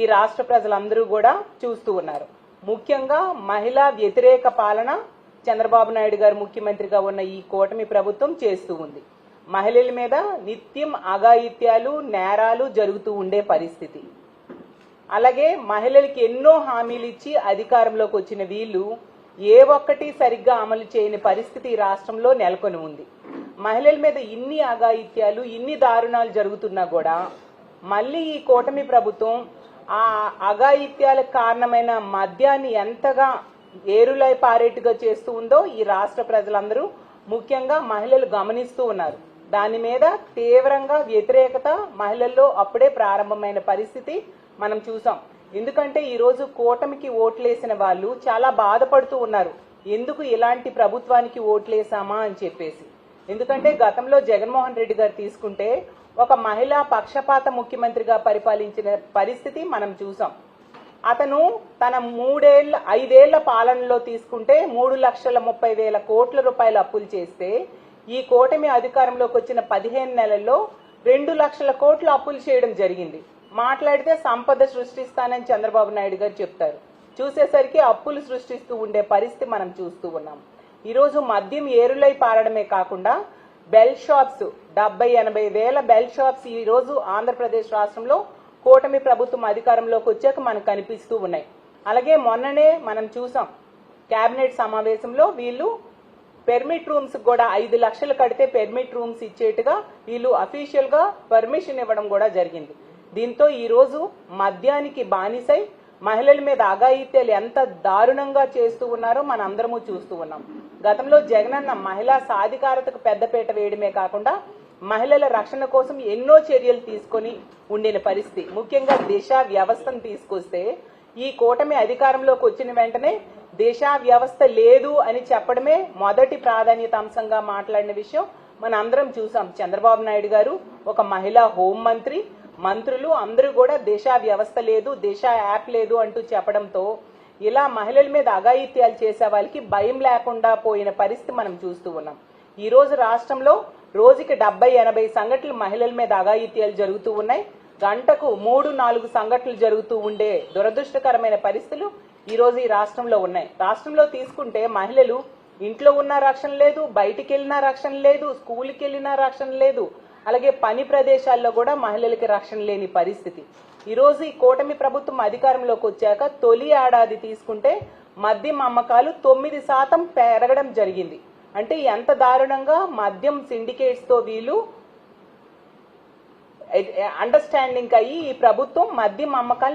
ఈ రాష్ట్ర ప్రజలందరూ కూడా చూస్తూ ఉన్నారు. ముఖ్యంగా మహిళా వ్యతిరేక పాలన చంద్రబాబు నాయుడు గారు ముఖ్యమంత్రిగా ఉన్న ఈ కూటమి ప్రభుత్వం చేస్తూ ఉంది. మహిళల మీద నిత్యం అఘాయిత్యాలు నేరాలు జరుగుతూ ఉండే పరిస్థితి. అలాగే మహిళలకి ఎన్నో హామీలు ఇచ్చి అధికారంలోకి వచ్చిన వీళ్ళు ఏ ఒక్కటి సరిగ్గా అమలు చేయని పరిస్థితి ఈ రాష్ట్రంలో నెలకొని ఉంది. మహిళల మీద ఇన్ని అఘాయిత్యాలు ఇన్ని దారుణాలు జరుగుతున్నా కూడా మళ్ళీ ఈ కూటమి ప్రభుత్వం ఆ అఘాయిత్యాలకు కారణమైన మద్యాన్ని ఎంతగా ఏరులై పారేటుగా చేస్తూ ఉందో ఈ రాష్ట్ర ప్రజలందరూ ముఖ్యంగా మహిళలు గమనిస్తూ ఉన్నారు. దాని మీద తీవ్రంగా వ్యతిరేకత మహిళల్లో అప్పుడే ప్రారంభమైన పరిస్థితి మనం చూసాం. ఎందుకంటే ఈరోజు కూటమికి ఓట్లేసిన వాళ్ళు చాలా బాధపడుతూ ఉన్నారు. ఎందుకు ఇలాంటి ప్రభుత్వానికి ఓట్లేసామా అని చెప్పేసి. ఎందుకంటే గతంలో జగన్మోహన్ రెడ్డి గారు తీసుకుంటే ఒక మహిళా పక్షపాత ముఖ్యమంత్రిగా పరిపాలించిన పరిస్థితి మనం చూసాం. అతను తన మూడేళ్ళ ఐదేళ్ళ పాలనలో తీసుకుంటే మూడు లక్షల ముప్పై వేల కోట్ల రూపాయలు అప్పులు చేస్తే ఈ కూటమి అధికారంలోకి వచ్చిన పదిహేను నెలల్లో రెండు లక్షల కోట్లు అప్పులు చేయడం జరిగింది. మాట్లాడితే సంపద సృష్టిస్తానని చంద్రబాబు నాయుడు గారు చెప్తారు. చూసేసరికి అప్పులు సృష్టిస్తూ ఉండే పరిస్థితి మనం చూస్తూ ఉన్నాం. ఈరోజు మద్యం ఏరులై పారడమే కాకుండా బెల్ షాప్స్ డెబ్బై ఎనభై వేల బెల్ షాప్స్ ఈరోజు ఆంధ్రప్రదేశ్ రాష్ట్రంలో కూటమి ప్రభుత్వం అధికారంలోకి వచ్చాక మనకు కనిపిస్తూ ఉన్నాయి. అలాగే మొన్ననే మనం చూసాం కేబినెట్ సమావేశంలో వీళ్ళు పెర్మిట్ రూమ్స్ కూడా ఐదు లక్షలు కడితే పెర్మిట్ రూమ్స్ ఇచ్చేట్టుగా వీళ్ళు అఫీషియల్గా పర్మిషన్ ఇవ్వడం కూడా జరిగింది. దీంతో ఈరోజు మద్యానికి బానిసై మహిళల మీద అఘాయిత్యాలు ఎంత దారుణంగా చేస్తూ ఉన్నారో మన అందరము చూస్తూ ఉన్నాం. గతంలో జగనన్న మహిళా సాధికారతకు పెద్దపీట వేయడమే కాకుండా మహిళల రక్షణ కోసం ఎన్నో చర్యలు తీసుకొని ఉండిన పరిస్థితి. ముఖ్యంగా దిశ వ్యవస్థను తీసుకొస్తే ఈ కూటమి అధికారంలోకి వచ్చిన వెంటనే దిశ వ్యవస్థ లేదు అని చెప్పడమే మొదటి ప్రాధాన్యత అంశంగా మాట్లాడిన విషయం. మన అందరం చూసాం చంద్రబాబు నాయుడు గారు ఒక మహిళా హోం మంత్రి మంత్రులు అందరూ కూడా దేశ వ్యవస్థ లేదు దిశ యాప్ లేదు అంటూ చెప్పడంతో ఇలా మహిళల మీద అఘాయిత్యాలు చేసే వాళ్ళకి భయం లేకుండా పోయిన పరిస్థితి మనం చూస్తూ ఉన్నాం. ఈ రోజు రాష్ట్రంలో రోజుకి డెబ్బై ఎనభై సంఘటనలు మహిళల మీద అఘాయిత్యాలు జరుగుతూ ఉన్నాయి. గంటకు మూడు నాలుగు సంఘటనలు జరుగుతూ ఉండే దురదృష్టకరమైన పరిస్థితులు ఈరోజు ఈ రాష్ట్రంలో ఉన్నాయి. రాష్ట్రంలో తీసుకుంటే మహిళలు ఇంట్లో ఉన్న రక్షణ లేదు బయటికి వెళ్ళినా రక్షణ లేదు స్కూల్కి వెళ్ళినా రక్షణ లేదు అలాగే పని ప్రదేశాల్లో కూడా మహిళలకి రక్షణ లేని పరిస్థితి. ఈరోజు ఈ కూటమి ప్రభుత్వం అధికారంలోకి వచ్చాక తొలి ఏడాది తీసుకుంటే మద్యం అమ్మకాలు తొమ్మిది శాతం పెరగడం జరిగింది. అంటే ఎంత దారుణంగా మద్యం సిండికేట్స్తో వీళ్ళు అండర్స్టాండింగ్ అయ్యి ఈ ప్రభుత్వం మద్యం అమ్మకాలు